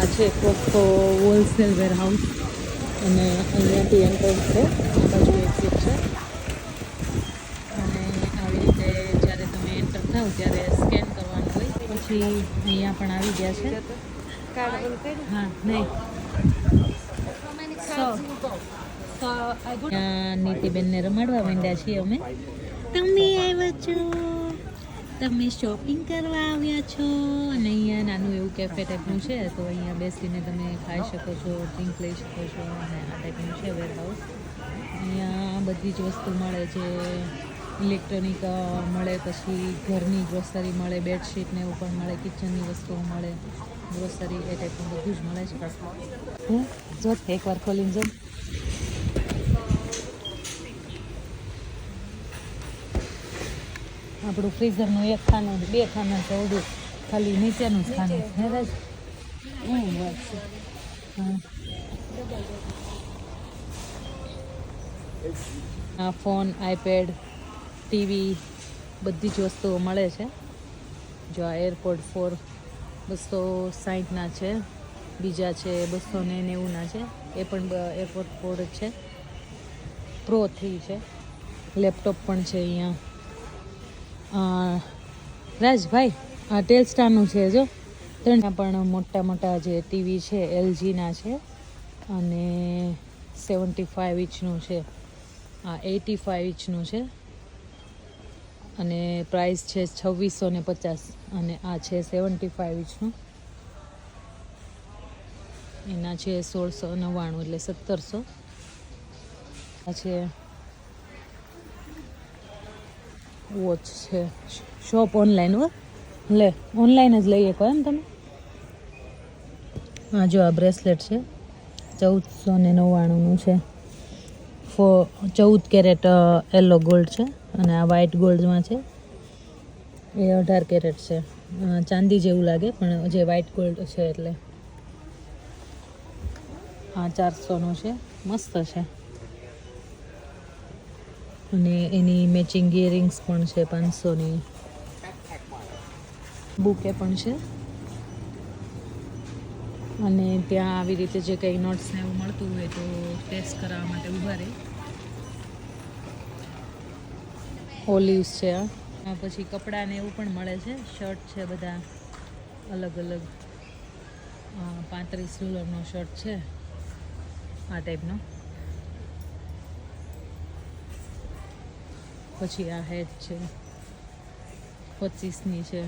આ છે cocoa wholesale warehouse અને અહીંયાથી એન્ટ્રન્સ છે. બાજુ એક્ઝિટ છે. અને આવી રીતે જ્યારે તમે એન્ટર થાવ ત્યારે સ્કેન કરવાનું હોય. પછી અહીંયા પણ આવી ગયા છે. હા, નહીં. નીતિબેનને રમાડવા માંડ્યા છીએ અમે. તમે આવ્યા છો. તમે શોપિંગ કરવા આવ્યા છો? અને અહીંયા નાનું એવું કેફે ટાઈપનું છે, તો અહીંયા બેસીને તમે ખાઈ શકો છો ડ્રિંક લઈ શકો છો, અને આ ટાઈપનું છે વેરહાઉસ અહીંયા બધી જ વસ્તુ મળે છે. ઇલેક્ટ્રોનિક મળે, પછી ઘરની ગ્રોસરી મળે બેડશીટ ને એવું પણ મળે કિચનની વસ્તુઓ મળે ગ્રોસરી એ ટાઈપનું બધું જ મળે છે. હું જો એકવાર ખોલીને જો. આપણું ફ્રીઝરનું એક ખાનું બે ખાના છે ઓડું ખાલી નીચેનું જ ખાનું છે હે રાજ? હું વાત છે. આ ફોન આઈપેડ ટીવી બધી જ વસ્તુઓ મળે છે. જો આ એરપોર્ટ ફોર બસો સાહીઠના છે બીજા છે બસો ને નેવુંના છે એ પણ એરપોર્ટ ફોર છે. પ્રો થ્રી છે. લેપટોપ પણ છે અહીંયા. રાજભાઈ, આ ટેલસ્ટારનું છે જો. ત્રણ પણ મોટા મોટા જે ટીવી છે એલજીના છે. અને સેવન્ટી ફાઇવ ઇંચનું છે. આ એટી ફાઇવ ઇંચનું છે. અને પ્રાઇસ છે છવ્વીસો ને પચાસ. અને આ છે સેવન્ટી ફાઇવ ઇંચનું એના છે સોળસો નવ્વાણું એટલે સત્તરસો. આ છે વોચ છે. શોપ ઓનલાઈન હો. લે ઓનલાઈન જ લઈએ કહો એમ તમે? હા જો આ બ્રેસલેટ છે. ચૌદસો ને નવ્વાણુંનું છે. ફો, ચૌદ કેરેટ યલો ગોલ્ડ છે અને આ વ્હાઇટ ગોલ્ડમાં છે. એ અઢાર કેરેટ છે. ચાંદી જેવું લાગે, પણ જે વ્હાઇટ ગોલ્ડ છે એટલે. હા ચારસોનું છે. મસ્ત છે. અને એની મેચિંગ ઇયરિંગ્સ પણ છે, પાંચસોની. બુકે પણ છે. અને ત્યાં આવી રીતે જે કંઈ નોટ્સ ને એવું મળતું હોય તો ટેસ્ટ કરાવવા માટે ઊભા રહે. ઓલિવ્સ છે આ. પછી કપડાં ને એવું પણ મળે છે. શર્ટ છે બધા. અલગ અલગ. પાંત્રીસ ડોલરનો શર્ટ છે. આ ટાઈપનો પછી આ હેડ છે, પચીસની છે.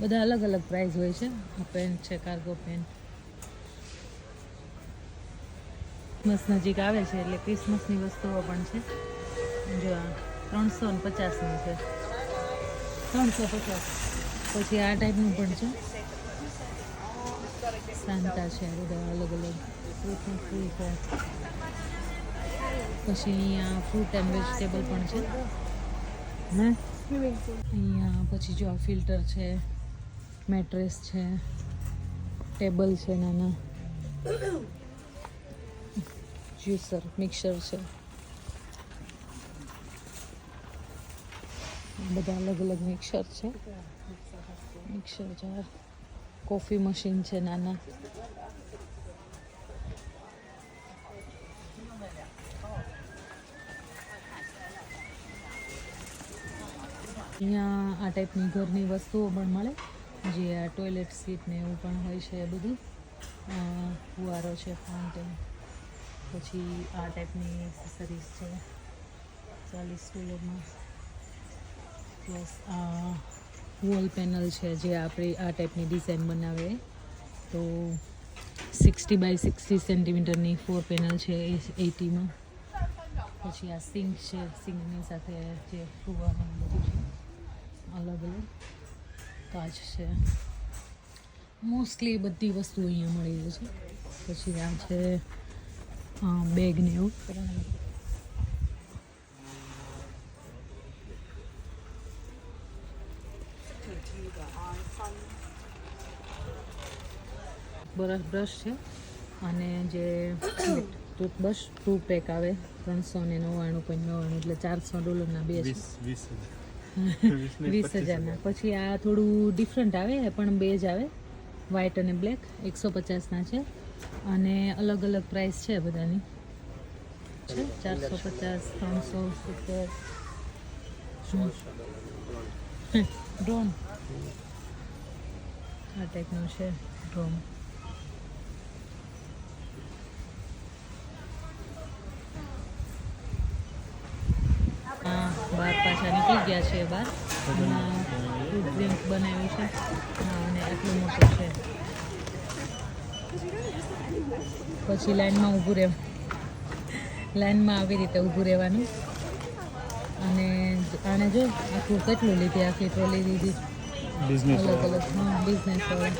બધા અલગ અલગ પ્રાઇસ હોય છે. આ પેન્ટ છે કાર્ગો પેન્ટ ક્રિસમસ નજીક આવે છે, એટલે ક્રિસમસની વસ્તુઓ પણ છે. જો આ ત્રણસો ને પચાસનું છે. ત્રણસો પચાસ. પછી આ ટાઈપનું પણ છે. સાંતા છે બધા અલગ અલગ. છે પછી અહીંયા ફ્રૂટ એન્ડ વેજીટેબલ પણ છે. અહીંયા પછી જો ફિલ્ટર છે મેટ્રેસ છે ટેબલ છે નાના. જ્યુસર મિક્સર છે. બધા અલગ અલગ મિક્સર છે. મિક્સર જાર કોફી મશીન છે નાના. અહીંયા આ ટાઈપની ઘરની વસ્તુઓ પણ મળે, જે આ ટોયલેટ સીટ ને એવું પણ હોય છે બધું. ફુવારો છે ફાઉન્ટેન પછી આ ટાઈપની એક્સેસરીઝ છે, ચાલીસ ડોલરમાં પ્લસ આ વોલ પેનલ છે, જે આપણે આ ટાઈપની ડિઝાઇન બનાવે. તો સિક્સટી બાય સિક્સટી સેન્ટીમીટરની ફોર પેનલ છે એટીમાં પછી આ સિંક છે સિંકની સાથે જે ફુવાનું બધું છે. અલગ અલગ કાચ છે. મોસ્ટલી બધી વસ્તુ અહીંયા મળી જાય છે. પછી આ છે બેગ ને એવું. બ્રશ બ્રશ છે. અને જે ટૂથબ્રશ ટુ પેક આવે. ત્રણસો ને નવ્વાણું પોઈન્ટ નવ્વાણું એટલે ચારસો ડોલરના બે છે. વીસ હજારના. પછી આ થોડું ડિફરન્ટ આવે પણ બે જ આવે. વ્હાઇટ અને બ્લેક એકસો પચાસના છે. અને અલગ અલગ પ્રાઇસ છે બધાની. છે? ચારસો પચાસ ત્રણસો સિત્તેર. ડ્રોન આ ટાઈપનું છે ડ્રોન હા બહાર પાછા નીકળી ગયા છે બહાર. ફૂડ ડ્રિંક બનાવ્યું છે. અને આટલું મોટું છે. પછી લાઈનમાં ઊભું રહેવું લાઈનમાં આવી રીતે ઊભું રહેવાનું. અને આને જો આખું કેટલું લીધી આખી ટ્રોલી લીધી. અલગ અલગ હા બિઝનેસ વાળા.